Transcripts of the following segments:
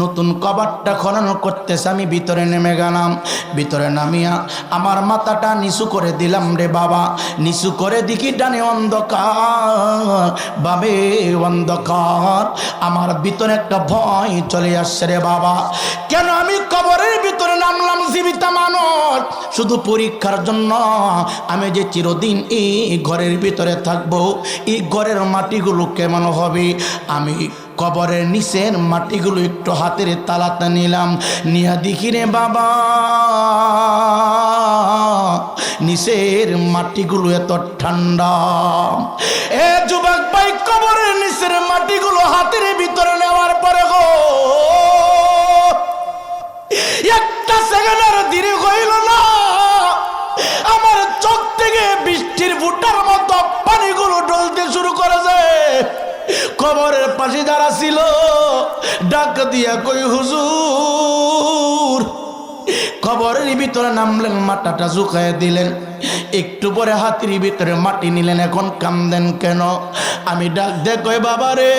নতুন কবারটা খনন করতেছে, আমি ভিতরে নেমে গেলাম। ভিতরে নামিয়া আমার মাথাটা নিচু করে দিলাম রে বাবা। নিচু করে দেখি ডানে অন্ধকার বাবে অন্ধকার। আমার ভিতরে একটা ভয় চলে আসছে রে বাবা। কেন আমি কবরের ভিতরে নামলাম, জীবিত মানুষ? শুধু পরীক্ষার জন্য। আমি যে চিরদিন এই ঘরের ভিতরে থাকব, এই ঘরের মাটিগুলো কেমন হবে? আমি কবরের নিচের মাটিগুলো একটু হাতের তালাতে নিলাম। নিয়া দেখি রে বাবা, নিচের মাটিগুলো এত ঠান্ডা। এ যুবক ভাই, কবরের নিচের মাটিগুলো হাতের ভিতরে নেওয়ার পরে গো, একটা সেকেন্ডের দেরি হইল না। আমার চোখ থেকে বৃষ্টির ফুটার মতো পানিগুলো ডলতে শুরু করেছে। কবরের পাশে যারা ছিল, ডাক দিয়া কই, হুজুর। কবরের ভিতরে নামলেন মাটাটা শুকায় দিলেন। একটু পরে হাতির ভিতরে মাটি নিলেন। এখন কান্দেন কেন? আমি ডাক দে কই বাবা রে?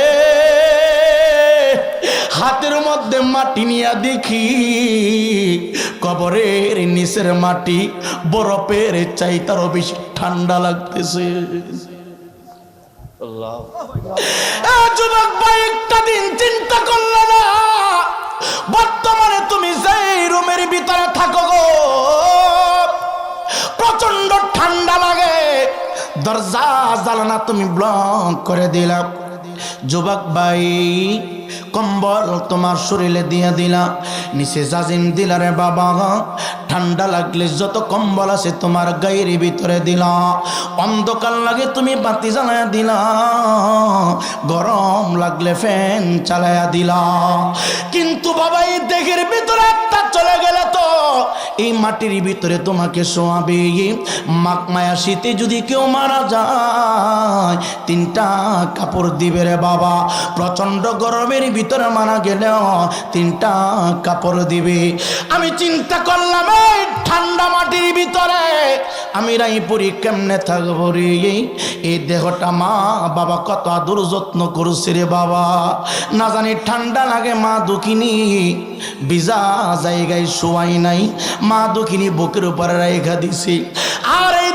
হাতের মধ্যে মাটি নিয়ে দেখি, কবরের নিচের মাটি বরফের চাইতারও বেশি ঠান্ডা লাগতেছে। যুবক, ভাই, একটা দিন চিন্তা করল না। বর্তমানে তুমি যেই রুমের ভিতরে থাকো গো প্রচণ্ড ঠান্ডা লাগে। দরজা জ্বালানা তুমি ব্লক করে দিলাম। যুবক ভাই, কম্বল তোমার শরীরে দিয়ে দিলা। নিচে জাজিম দিলারে বাবা। ঠান্ডা লাগলে যত কম্বল আছে তোমার গায়ের ভিতরে দিলা। অন্ধকার লাগে তুমি বাতি জ্বালায়া দিলা। গরম লাগলে ফ্যান চালায়া দিলা। কিন্তু বাবা, এই দেহের ভিতরে একটা চলে গেলে তো। এই মাটির ভিতরে তোমাকে শোয়াবে। মাক মায়া শীতে যদি কেউ মারা যায়, তিনটা কাপড় দিবে রে বাবা। প্রচণ্ড গরমের ভিতরে মারা গেলেও তিনটা কাপড় দিবে। আমি চিন্তা করলাম, এই ঠান্ডা মাটির ভিতরে আমি রাইপুরি কেমনে থাকব রে? এই দেহটা মা, বাবা কত আদর যত্ন করছে রে বাবা। না জানি ঠান্ডা লাগে, মা দুঃখিনী ভিজা জায়গায় শোয়াই নাই। মা দুঃখিনী বুকের উপরে রেখা দিছে। আর এই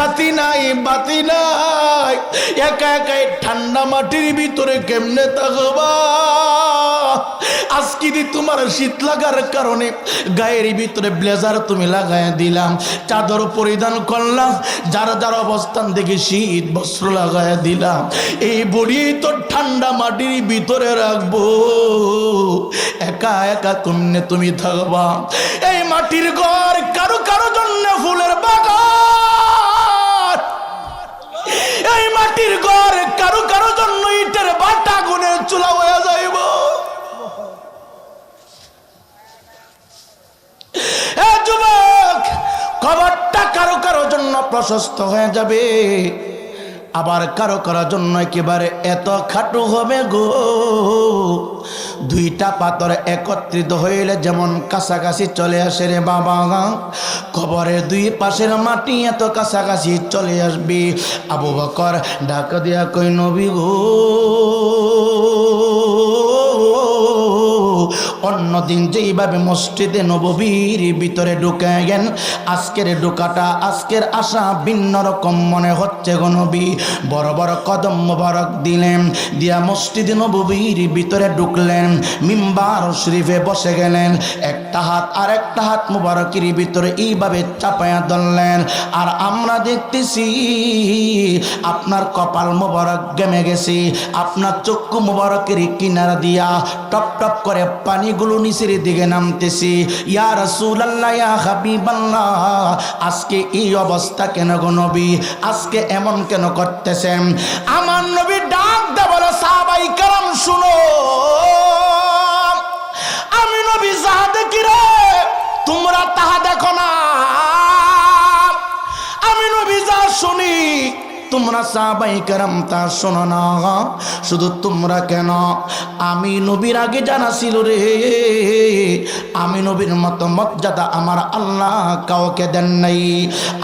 সাথী নাই, বাতি নাই। একা একা এই ঠান্ডা মাটির ভিতরে কেমনে থাকবা? আজকে দি তোমার শীত লাগার কারণে গায়ের ভিতরে ব্লেজার তুমি দিলাম, চাদর পরিধান করলাম, যার যার অবস্থান দেখে শীত বস্ত্র লাগাই দিলাম, এই বড়ি তো ঠান্ডা মাটির ভিতরে রাখব। একা একা কেমনে তুমি থাকবা? এই মাটির ঘর কারও কারও জন্য ফুলের বাগান। এই মাটির ঘর কারও কারও জন্য ইটের বাটা গুনের চুলা হয়ে যাইব। যুবক, খবরটা কারও কারও জন্য প্রশস্ত হয়ে যাবে। আবার কারও করার জন্য একেবারে এত খাটু হবে গো। দুইটা পাথর একত্রিত হইলে যেমন কাছাকাছি চলে আসে রে বাবা। কবরে দুই পাশের মাটি এত কাছাকাছি চলে আসবি। আবু বকর ডাক দিয়া কই নবী গো। অন্যদিন যেইভাবে মসজিদে নববীর ভিতরে ঢুকে গেন আজকের ঢুকাটা আজকের আশা ভিন্ন রকম মনে হচ্ছে গো নবী। বড় বড় কদম মোবারক দিলেন, দিয়া মসজিদে নববীর ভিতরে ঢুকলেন, মিম্বার শরীফে বসে গেলেন, একটা হাত আর একটা হাত মুবারকের ভিতরে এইভাবে চাপায়া ধরলেন। আর আমরা দেখতেছি, আপনার কপাল মোবারক গেমে গেছে, আপনার চক্ষু মোবারকের কিনারা দিয়া টপ টপ করে পানিগুলো নিচের দিকে নামতেছে। ইয়া রাসূলুল্লাহ, ইয়া হাবিবাল্লাহ, আজকে এই অবস্থা কেন গো নবী? আজকে এমন কেন করতেছেন? আমার নবী ডাক দে বলে, সাহাবাই কালাম শুনো। আমি নবী যাহা দেখি রে তোমরা সাহাবাই কেরাম তা শোনো না। শুধু তোমরা কেন? আমি নবীর আগে জানা ছিল রে। আমি নবীর মতো মর্যাদা আমার আল্লাহ কাউকে দেন নাই।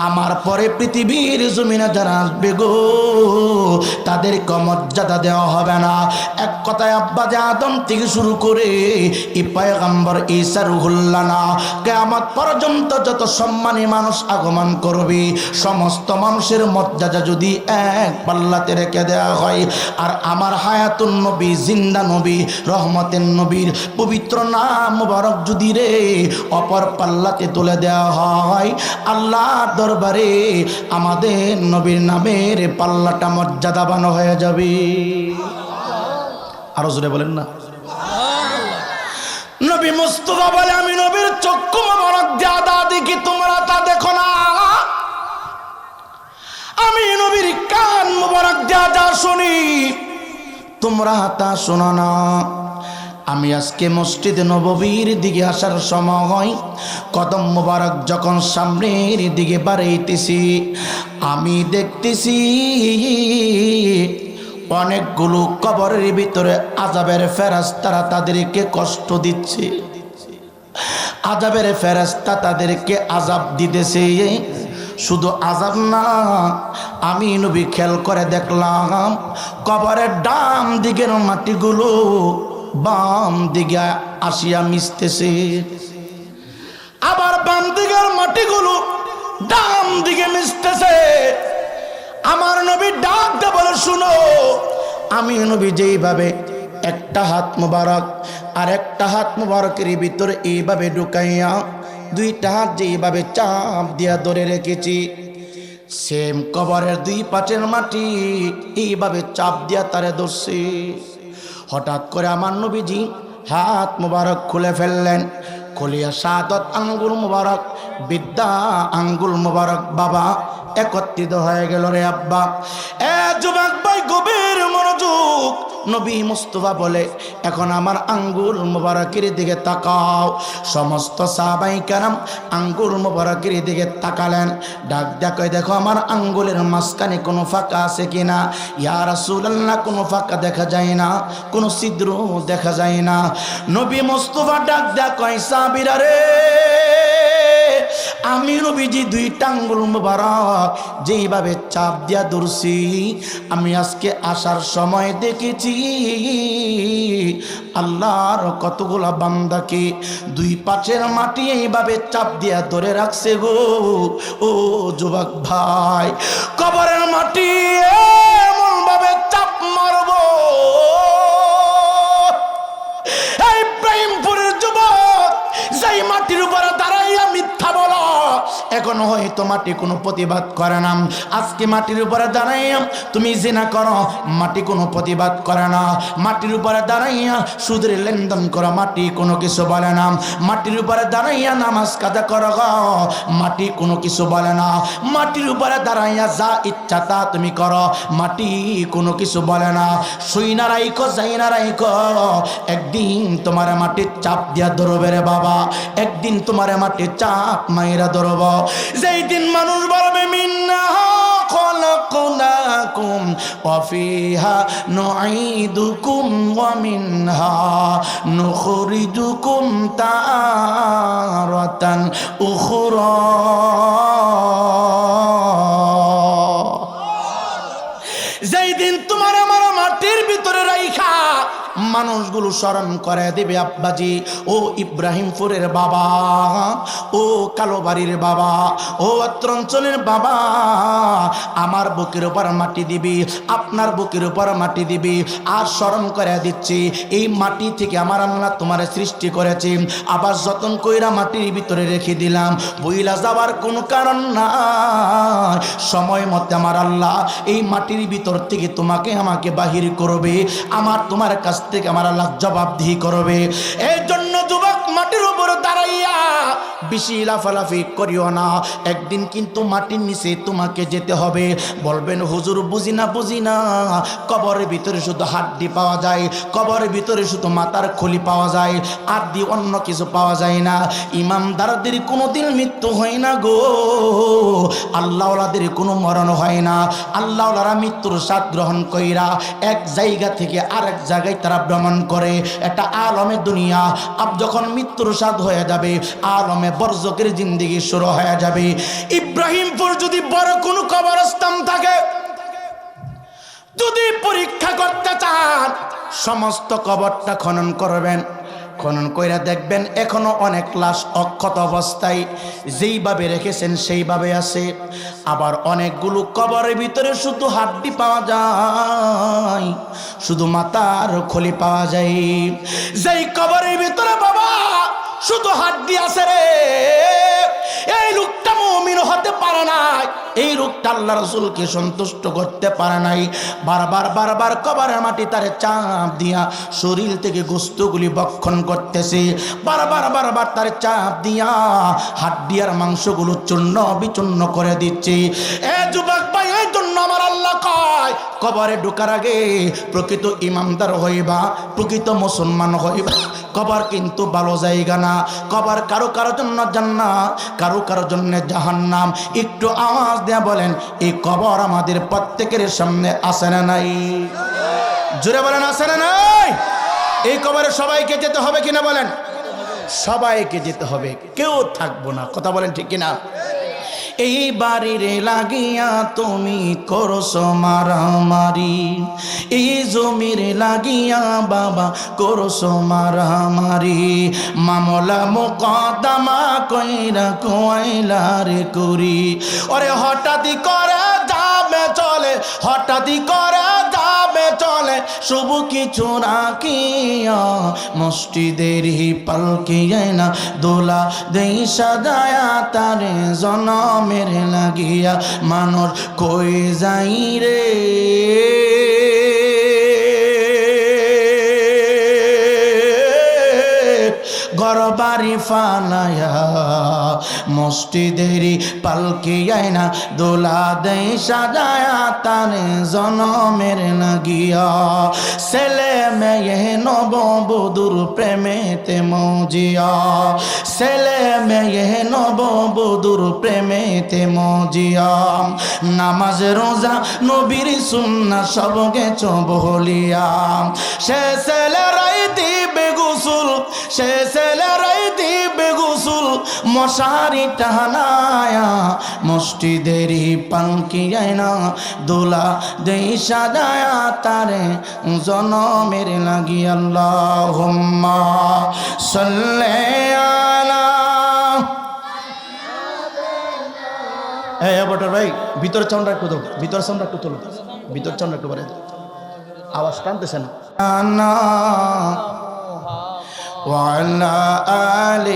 আমার পরে পৃথিবীর জমিনে যারা আসবে গো, তাদেরকে মর্যাদা দেওয়া হবে না। এক কথায় আব্বা যে আদম থেকে শুরু করে ই পয়গম্বর ঈসা রুহুল্লাহ না, কেয়ামত পর্যন্ত যত সম্মানী মানুষ আগমন করবে, সমস্ত মানুষের মর্যাদা যদি এক পাল্লাতে রেখে দেওয়া হয়। আর আমার হায়াতুন নবী, জিন্দা নবী, রহমতের নবীর পবিত্র নাম মুবারক যদি রে, অপর পাল্লাতে তুলে দেওয়া হয়। দরবারে আমাদের নবীর নামের পাল্লাটা মর্যাদাবান হয়ে যাবে। আরও জোরে বলেন না। নবী মুস্তফা বলে, আমি নবীর চক্ষু মোবারক তোমরা তা দেখো না আমি নবীর দাদা শুনি, তোমরা তা শোনো না। আমি আজকে মসজিদ নববীর দিকে আসার সময় কদম মোবারক যখন সামনের দিকে বাড়াইতেছি, আমি দেখতেছি অনেকগুলো কবরের ভিতরে আজাবের ফেরাস্তারা তাদেরকে কষ্ট দিচ্ছে। আজাবের ফেরাস্তা তাদেরকে আজাব দিতেছে। শুধু আজাব না, আমি নবী খেয়াল করে দেখলাম, কবরের ডাম দিকের মাটিগুলো বাম দিকে আসিয়া মিশতেছে। আবার বাম দিকের মাটিগুলো ডাম দিকে মিশতেছে। আমার নবী ডাক বলে, শুনো, আমি নবী যেইভাবে একটা হাত মুবারক আর একটা হাত মুবারকের ভিতরে এইভাবে ঢুকাইয়া দুইটা হাত যেইভাবে চাপ দিয়া ধরে রেখেছি সেম কবরের দুই পাটের মাটি এইভাবে চাপ দিয়া তারে ধরছি। হঠাৎ করে আমার নবীজি হাত মুবারক খুলে ফেললেন, খুলিয়া সাদত আঙ্গুল মুবারক, বিদ্যা আঙ্গুল মুবারক, বাবা, একত্রিত হয়ে গেল রে আব্বা। এ যুবক ভাই, গভীর মনোযোগ নবী মুস্তফা বলে, এখন আমার আঙ্গুল মুবারকের দিকে তাকাও। সমস্ত সাহাবাই কারাম আঙ্গুল মুবারকের দিকে তাকালেন। ডাক দেখো দেখো আমার আঙ্গুলের মাঝখানে কোনো ফাঁকা আছে কিনা। ইয়া রাসূলুল্লাহ, কোনো ফাঁকা দেখা যায় না, কোনো ছিদ্র দেখা যায় না। নবী মুস্তফা ডাক দেখো সাবিরা রে! আমি নবীজি দুই টাঙ্গুল মুবারক যেইভাবে চাপ দিয়া ধরছি, আমি আজকে আসার সময় দেখেছি, আল্লাহর কতগুলা বান্দাকে দুই পাশের মাটি এইভাবে চাপ দিয়া ধরে রাখছে গো। ও যুবক ভাই, কবরের মাটি এমন ভাবে চাপ মারবো। এখন হয়তো মাটি কোনো প্রতিবাদ করে না। আজকে মাটির উপরে দাঁড়াইয়া তুমি জেনা করো, মাটি কোনো প্রতিবাদ করে না। মাটির উপরে দাঁড়াইয়া সুদের লেনদেন করো, মাটি কোনো কিছু বলে না। মাটির উপরে দাঁড়াইয়া নামাজ কাজা করো মাটি কোনো কিছু বলে না। মাটির উপরে দাঁড়াইয়া যা ইচ্ছা তা তুমি করো, মাটি কোনো কিছু বলে না। শুই না রাইখো, যাই না রাইখো, একদিন তোমার মাটির চাপ দিয়া ধরবে রে বাবা। একদিন তোমার মাটির চাপ মাইরা ধরব। যেই দিন মানুষ বলবে মিন্না খলকনাকুম ওয়াফিহা নুঈদুকুম ওয়া মিনহা নুখরিজুকুম তারাতান উখরা। মানুষগুলো স্মরণ করে দেবে আব্বাজি। ও ইব্রাহিমপুরের বাবা, ও কালোবাড়ির বাবা, ও অত্র অঞ্চলের বাবা, আমার বুকের উপর মাটি দিবি, আপনার বুকের উপর মাটি দিবি। আর স্মরণ করে দিচ্ছি, এই মাটি থেকে আমার আল্লাহ তোমার সৃষ্টি করেছে। আবার যতন কইরা মাটির ভিতরে রেখে দিলাম বইলা যাবার কোনো কারণ না সময় মতে আমার আল্লাহ এই মাটির ভিতর থেকে তোমাকে আমাকে বাহির করবে। আমার তোমার কাছ থেকে আমার আল্লাহ জবাবদিহি করবে। এই জন্য যুবক মাটির উপর দাঁড়াইয়া বেশি লাফালাফি করিও না। একদিন কিন্তু মাটির নিচে তোমাকে যেতে হবে। বলবেন, হুজুর, বুঝি না বুঝি না। কবরের ভিতরে শুধু হাড্ডি পাওয়া যায়, কবরের ভিতরে শুধু মাথার খুলি পাওয়া যায় আর দি অন্য কিছু পাওয়া যায় না। ইমামদারদের কোনোদিন মৃত্যু হয় না গো। আল্লাহওয়ালাদের কোনো মরণ হয় না। আল্লাহওয়ালারা মৃত্যুর স্বাদ গ্রহণ কইরা এক জায়গা থেকে আরেক জায়গায় তারা ভ্রমণ করে। এটা আলমে দুনিয়া, আপ যখন মৃত্যুর স্বাদ হয়ে যাবে, আলমে বর্জকের জিন্দিগি শুরু হয়ে যাবে। ইব্রাহিমপুর যদি বড় কোনো কবরস্থান থাকে, যদি পরীক্ষা করতে চান, সমস্ত কবরটা খনন করবেন। খনন কইরা দেখবেন, এখনও অনেক লাশ অক্ষত অবস্থায়। যেইভাবে রেখেছেন সেইভাবে আছে। আবার অনেকগুলো কবরের ভিতরে শুধু হাড্ডি পাওয়া যায়। শুধু মাতার খলি পাওয়া যায়। যেই কবরের ভিতরে বাবা, শুধু হাড্ডি আছে রে। এই লোকটা মমিন হতে পারে নাই। এই রোগটা আল্লাহ রসুলকে সন্তুষ্ট করতে পারে নাই। বারবার বারবার কবারের মাটি তারে চাপ দিয়া শরীর থেকে গোস্তগুলি বক্ষণ করতেছে। বারবার বারবার তার চাপ দিয়া হাড্ডি আর মাংসগুলো চূর্ণ বিচূর্ণ করে দিচ্ছে। এ যুবক ভাই, এই জন্য আমার আল্লাহ কবরে ঢোকার আগে প্রকৃত ইমামদার হইবা, প্রকৃত মুসলমান হইবা। কবর কিন্তু ভালো জায়গা না। কবর কারও কারও জন্য জান্না কারও কারও জন্য জাহান্নাম। একটু আওয়াজ দেয়া বলেন, এই কবর আমাদের প্রত্যেকের সামনে আসে না নাই? জোরে বলেন আসে না নাই? এই কবরে সবাইকে যেতে হবে কিনা বলেন? সবাইকে যেতে হবে। কেউ থাকব না। কথা বলেন ঠিক কিনা? এই বাড়ির লাগিয়া তুমি করছ মারামারি। এই জমির লাগিয়া বাবা করছ মারামারি। মামলা মোকদ্দমা কইরা কয়লারে করি ওরে হঠাৎই করে যাবে চলে, হঠাৎই করে যাবে চলে শুভ কিছু রাখিয়া মসজিদের পালকি না দোলা দেই সাজায়া, তার জনমের লাগিয়া। মানুষ কই যাই রে? ঘর বাড়ি ফালায়া মসজিদেরই পালকি আয়না, দোলা দেই সাজায়া তানে জনমের লাগিয়া ছেলে মেয়ে নব বধুর প্রেমেতে মজিয়া। ছেলে মেয়ে নব বধুর প্রেমেতে মজিয়া। নামাজ, রোজা, নবীর সুন্না সব গেছ বহলিয়া। সে ছেলেরাই দিবে গুসুল, সে ছেলেরাই দিবে গুসুল। মশারি টানায়া মসজিদেরই পালকি না দোলা দেই সাজায়া, তারে জনমের লাগি আল্লাহ সল্লে আলা। এই বটর ভাই, ভিতর চাউন্ডটা একটু দাও, ভিতর চাউন্ডটা একটু তোলো, ভিতর চাউন্ডটা একটু বাড়ে। আওয়াজ টানতেছে না। وعلى آل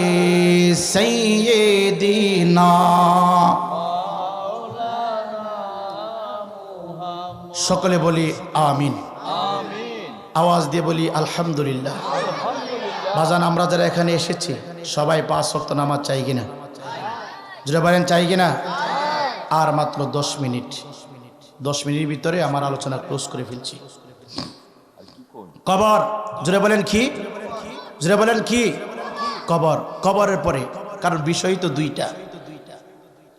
سيدنا সকলে বলি আমিন আওয়াজ দিয়ে বলি আলহামদুলিল্লাহ বাজান আমরা যারা এখানে এসেছি সবাই পাঁচ শক্ত নামাজ চাই কিনা যেটা বলেন চাই কিনা আর মাত্র দশ মিনিট দশ মিনিটের ভিতরে আমার আলোচনা ক্লোজ করে ফেলছি কবর জোরে বলেন কি জোরে বলেন কি? কবর কবরের পরে কারণ বিষয় তো দুইটা।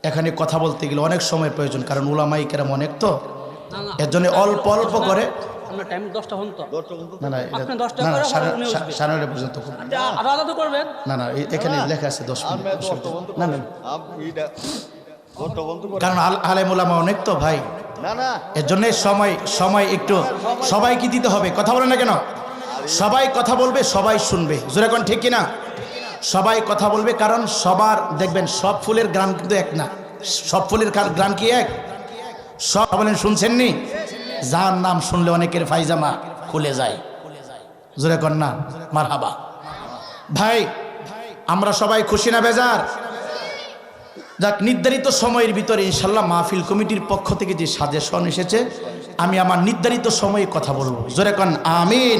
এখানে কথা বলতে গেলে অনেক সময় প্রয়োজন কারণ উলামাই কেরাম অনেক তো। না না। এর জন্য অল্প অল্প করে কারণ আল- আলেম ওলামা অনেক তো ভাই। না না। এর জন্য সময় সময় একটু সবাইকে দিতে হবে। কথা বলে না কেন? সবাই কথা বলবে, সবাই শুনবে। জোরে কোন ঠিক কিনা? সবাই কথা বলবে, কারণ সবার, দেখবেন, সব ফুলের গ্রাম কিন্তু এক না। সব ফুলের গ্রাম কি এক? সব বলেন শুনছেননি যার নাম শুনলে অনেকের ফাইজামা খুলে যায়। জোরে কন না? মার হাবা ভাই, আমরা সবাই খুশি না বেজার? যাক, নির্ধারিত সময়ের ভিতরে ইনশাল্লাহ মাহফিল কমিটির পক্ষ থেকে যে সাজেশন এসেছে, আমি আমার নির্ধারিত সময়ে কথা বলব। জোরে কন আমিন।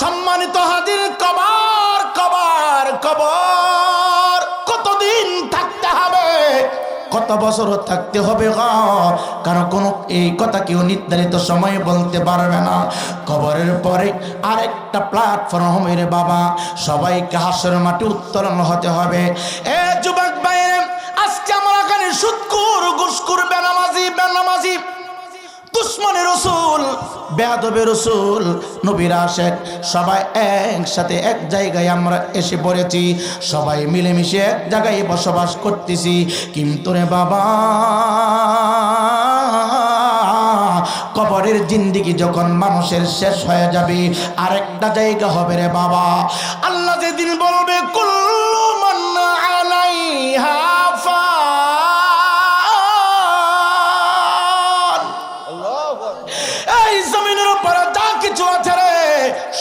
সম্মানিত হাজির, কবার কবার, কবর, কতদিন থাকতে হবে? কত বছর থাকতে হবে কারণ কোনো এই কথা কেউ নির্ধারিত সময়ে বলতে পারবে না। কবরের পরে আরেকটা প্ল্যাটফর্ম বাবা। সবাইকে হাসর মাটি উত্তোলন হতে হবে। এ সুৎকুর গুসকুর বেনামাজি বেনামাজি। দুশ্মনের রসুল, বেয়াদবের রসুল, নবীর আশেক, সবাই একসাথে এক জায়গায় আমরা এসে পড়েছি। সবাই মিলেমিশে এক জায়গায় বসবাস করতেছি। কিন্তু রে বাবা, কবরের জিন্দিগি যখন মানুষের শেষ হয়ে যাবে, আরেকটা জায়গা হবে রে বাবা। আল্লাহ যেদিন বলবে কুল্লু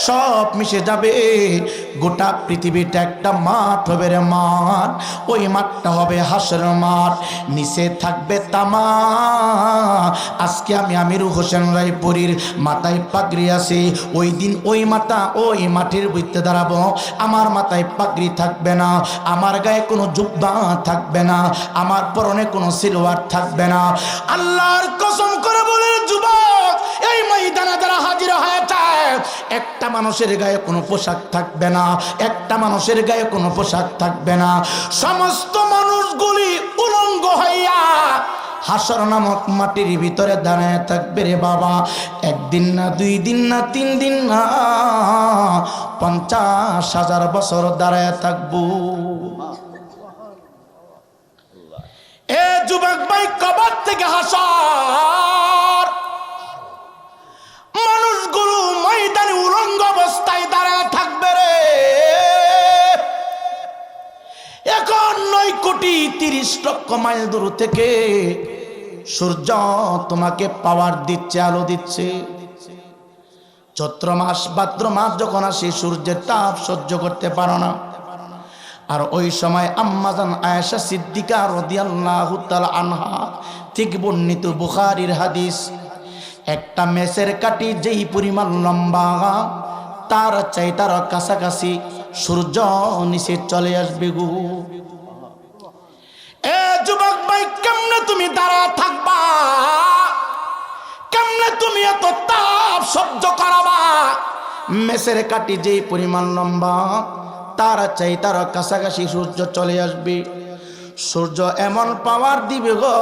সব মিশে যাবে। গোটা পৃথিবীটা একটা মাঠ হবে রে মাঠ। ওই মাঠটা হবে হাসর মাঠ। নিচে থাকবে তামা। আজকে আমি আমির হোসেন রায়পুরীর মাথায় পাগড়ি আছে। ওই দিন ওই মাথা ওই মাটির বইতে দাঁড়াবো। আমার মাথায় পাগড়ি থাকবে না। আমার গায়ে কোনো জুব্বা থাকবে না। আমার পরনে কোনো সিলওয়ার থাকবে না। আল্লাহর কসম করে বলে যুবক, এই ময়দানে যারা হাজির হয়েছে, একটা মানুষের গায়ে কোনো পোশাক থাকবে না। একটা মানুষের গায়ে কোনো পোশাক থাকবে না। সমস্ত মানুষগুলি উলঙ্গ হইয়া হাসর নামক মাটির ভিতরে দাঁড়ায় থাকবে রে বাবা। একদিন না, দুই দিন না, তিন দিন না, পঞ্চাশ হাজার বছর দাঁড়ায় থাকব। এ যুবক ভাই, কবর থেকে হাসার। মানুষগুলো ময়দানে উলঙ্গ অবস্থায় দাঁড়ায় থাকবে রে। এখন নয় কোটি তিরিশ লক্ষ মাইল দূর থেকে সূর্য তোমাকে পাওয়ার দিচ্ছে, আলো দিচ্ছে। চৈত্র মাস, ভাদ্র মাস যখন আসে, সূর্যের তাপ সহ্য করতে পারো না। আর ওই সময় আম্মাজান আয়েশা সিদ্দিকা রদিয়াল্লাহু আনহা, ঠিক বর্ণিত বুখারীর হাদিস, একটা মেসের কাটি যেই পরিমাণ লম্বা, তার চাই তার কাছাকাছি সূর্য নিচে চলে আসবে গু। এ যুবক ভাই, কেমনে তুমি দাঁড়া থাকবা? কেমনে তুমি এত তাপ সহ্য করাবা? মেসের কাটি যেই পরিমাণ লম্বা, তার চাই তার কাছাকাছি সূর্য চলে আসবে। সূর্য এমন পাওয়ার দিবে গো,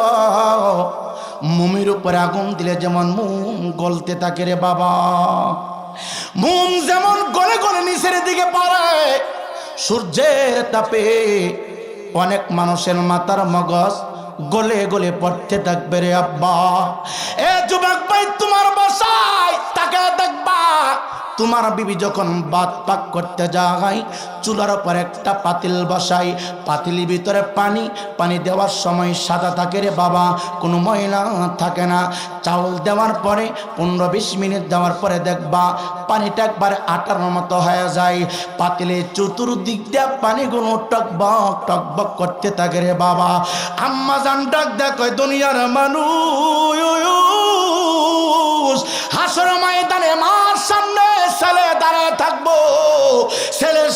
মুমির উপরে আগুন দিলে যেমন মুম গলতে থাকে রে বাবা। মুম যেমন গলে গলে নিচের দিকে পাড়ায়, সূর্যের তাপে অনেক মানুষের মাথার মগজ গলে গলে পড়তে থাকবে রে আব্বা। এ যুবক ভাই, তোমার বাসায় তাকে দেখবা তোমার বিবি যখন বাত পাক করতে যায়, চুলার উপর একটা পাতিল বসাই, পাতিলের ভিতরে পানি পানি দেওয়ার সময় সাদা থাকে রে বাবা, কোনো ময়লা থাকে না। চাউল দেওয়ার পরে, পনেরো বিশ মিনিট দেওয়ার পরে দেখবা, পানিটা একবার আটার মতো হয়ে যায়। পাতিলে চতুর্দিক দিয়ে পানিগুলো টকবক টকবক করতে থাকে রে বাবা। আম্মা জান ডাক দেখো দুনিয়ার মানুষ, হাসর ময়দানে মার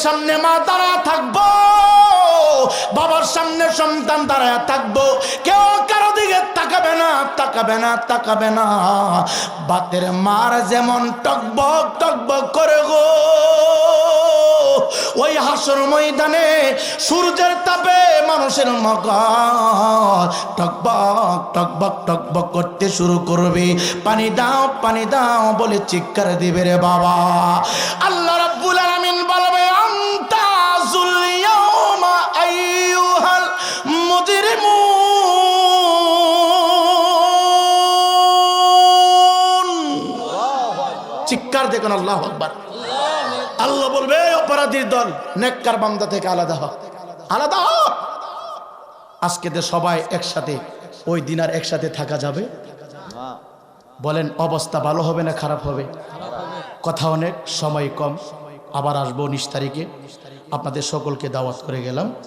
সামনে মা দাঁড়ায় থাকব। বাবার সামনে সন্তান দাঁড়ায় থাকব। কেউ কারও দিকে তাকাবে না তাকাবে না তাকাবে না। বাতের মার যেমন টকবক টকবক করে গো। ওই হাসর ময়দানে সূর্যের তাপে মানুষের মগজ টকবক টকবক টকবক করতে শুরু করবে। পানি দাও পানি দাও বলে চিৎকার দিবে রে বাবা। আল্লাহ চিৎকার দেখুন, আল্লাহ আকবার। আল্লাহ বলবে অপরাধীর দল, নেককার বান্দা থেকে আলাদা হ। আলাদা হ। আজকে তো সবাই একসাথে, ওই দিন আর একসাথে থাকা যাবে। বলেন, অবস্থা ভালো হবে না খারাপ হবে? কথা অনেক, সময় কম। আবার আসব উনিশ তারিখে। আপনাদের সকলকে দাওয়াত করে গেলাম।